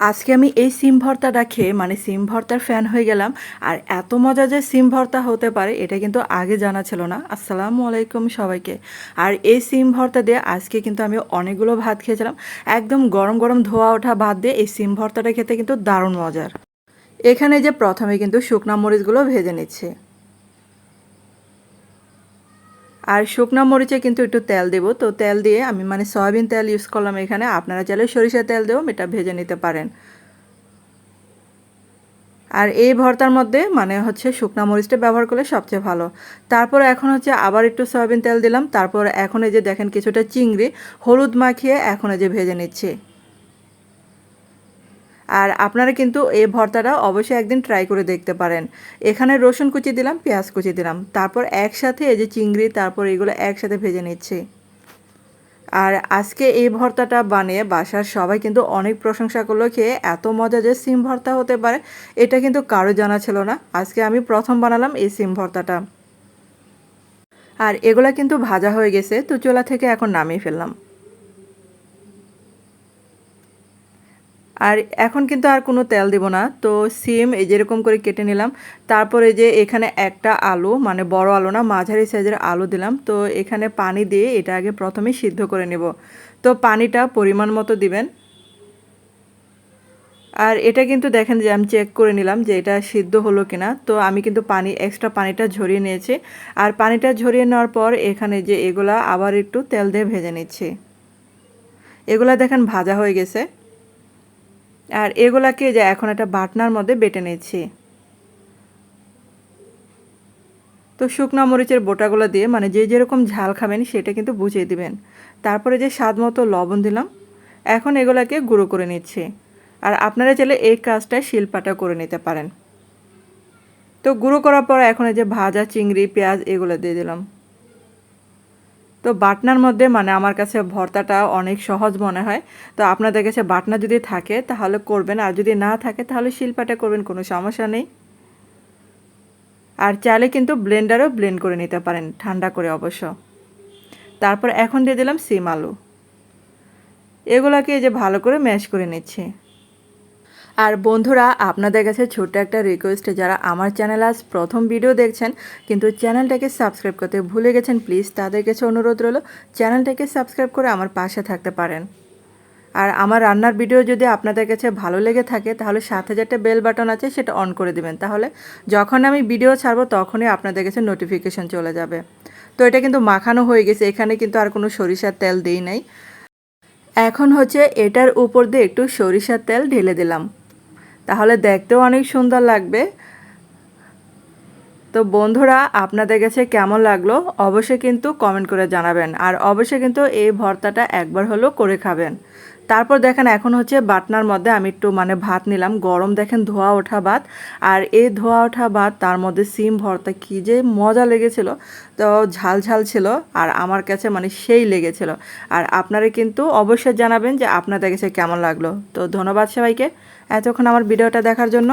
আজকে আমি এই সিম ভর্তাটা খেয়ে মানে সিম ভর্তার ফ্যান হয়ে গেলাম। আর এত মজা যে সিম ভর্তা হতে পারে, এটা কিন্তু আগে জানা ছিল না। আসসালামু আলাইকুম সবাইকে। আর এই সিম ভর্তা দিয়ে আজকে কিন্তু আমি অনেকগুলো ভাত খেয়েছিলাম। একদম গরম গরম ধোয়া ওঠা ভাত দিয়ে এই সিম ভর্তাটা খেতে কিন্তু দারুণ মজার। এখানে যে প্রথমে কিন্তু শুকনা মরিচগুলো ভেজে নিচ্ছে। আর শুকনো মরিচে কিন্তু একটু তেল দেব। তো তেল দিয়ে আমি মানে সয়াবিন তেল ইউজ করলাম এখানে। আপনারা চাইলে সরিষার তেল দিয়েও এটা ভেজে নিতে পারেন। আর এই ভর্তার মধ্যে মানে হচ্ছে শুকনো মরিচটা ব্যবহার করলে সবচেয়ে ভালো। তারপর এখন হচ্ছে আবার একটু সয়াবিন তেল দিলাম। তারপর এখন এই যে দেখেন কিছুটা চিংড়ি, হলুদ মাখিয়ে এখন এই যে ভেজে নিচ্ছি। আর আপনারা কিন্তু এই ভর্তাটা অবশ্যই একদিন ট্রাই করে দেখতে পারেন। এখানে রসুন কুচি দিলাম, পেঁয়াজ কুচি দিলাম। তারপর একসাথে এই যে চিংড়ি, তারপর এগুলো একসাথে ভেজে নিচ্ছি। আর আজকে এই ভর্তাটা বানিয়ে বাসার সবাই কিন্তু অনেক প্রশংসা করল, খেয়ে এত মজা যে সিম ভর্তা হতে পারে, এটা কিন্তু কারও জানা ছিল না। আজকে আমি প্রথম বানালাম এই সিম ভর্তাটা। আর এগুলা কিন্তু ভাজা হয়ে গেছে, তো চোলা থেকে এখন নামিয়ে ফেললাম। আর এখন কিন্তু আর কোনো তেল দিব না। তো সিম এই যেরকম করে কেটে নিলাম। তারপরে যে এখানে একটা আলু মানে বড় আলু না, মাঝারি সাইজের আলু দিলাম। তো এখানে পানি দিয়ে এটা আগে প্রথমে সিদ্ধ করে নেব। তো পানিটা পরিমাণ মতো দিবেন। আর এটা কিন্তু দেখেন যে আমি চেক করে নিলাম যে এটা সিদ্ধ হলো কিনা। তো আমি কিন্তু পানি এক্সট্রা পানিটা ঝরিয়ে নিয়েছি। আর পানিটা ঝরিয়ে নেওয়ার পর এখানে যে এগুলা আবার একটু তেল দিয়ে ভেজে নিচ্ছি। এগুলা দেখেন ভাজা হয়ে গেছে। আর এগুলাকে যে এখন একটা বাটনার মধ্যে বেটে নিচ্ছি তো শুকনো মরিচের বোটাগুলো দিয়ে মানে যে যেরকম ঝাল খাবেন সেটা কিন্তু বুঝিয়ে দিবেন। তারপরে যে স্বাদ মতো লবণ দিলাম, এখন এগুলাকে গুঁড়ো করে নিচ্ছি। আর আপনারা চাইলে এই কাজটা শিলপাটা করে নিতে পারেন। তো গুঁড়ো করার পর এখন এই যে ভাজা, চিংড়ি, পেঁয়াজ এগুলো দিয়ে দিলাম। তো বাটনার মধ্যে মানে আমার কাছে ভর্তাটা অনেক সহজ মনে হয়। তো আপনাদের কাছে বাটনা যদি থাকে তাহলে করবেন, আর যদি না থাকে তাহলে শিল্পাটা করবেন, কোনো সমস্যা নেই। আর চাইলে কিন্তু ব্লেন্ডারও ব্লেন্ড করে নিতে পারেন, ঠান্ডা করে অবশ্য। তারপর এখন দিয়ে দিলাম সিম আলু। এগুলোকে এই যে ভালো করে ম্যাশ করে নিচ্ছি। আর বন্ধুরা, আপনাদের কাছে ছোট্ট একটা রিকোয়েস্টে যারা আমার চ্যানেল আজ প্রথম ভিডিও দেখছেন, কিন্তু চ্যানেলটাকে সাবস্ক্রাইব করতে ভুলে গেছেন প্লিজ তাদের কাছে অনুরোধ রইল চ্যানেলটাকে সাবস্ক্রাইব করে আমার পাশে থাকতে পারেন। আর আমার রান্নার ভিডিও যদি আপনাদের কাছে ভালো লেগে থাকে, তাহলে সাত একটা বেল বাটন আছে, সেটা অন করে দিবেন। তাহলে যখন আমি ভিডিও ছাড়বো, তখনই আপনাদের কাছে নোটিফিকেশন চলে যাবে। তো এটা কিন্তু মাখানো হয়ে গেছে, এখানে কিন্তু আর কোনো সরিষার তেল দিই নাই। এখন হচ্ছে এটার উপর দিয়ে একটু সরিষার তেল ঢেলে দিলাম। তাহলে দেখতেও অনেক সুন্দর লাগবে। তো বন্ধুরা, আপনাদের কাছে কেমন লাগল? অবশ্যই কিন্তু কমেন্ট করে জানাবেন। আর অবশ্যই কিন্তু এই ভর্তাটা একবার হলেও করে খাবেন। তারপর দেখেন এখন হচ্ছে বাটনার মধ্যে আমি একটু মানে ভাত নিলাম, গরম দেখেন ধোয়া ওঠা ভাত, আর এই ধোয়া ওঠা ভাত তার মধ্যে সিম ভর্তা কী যে মজা লেগেছিল, তো ঝাল ঝাল ছিল আর আমার কাছে মানে সেই লেগেছিল। আর আপনারা কিন্তু অবশ্যই জানাবেন যে আপনাদের কাছে কেমন লাগল। তো ধন্যবাদ সবাইকে, এতক্ষণ আমার ভিডিওটা দেখার জন্য।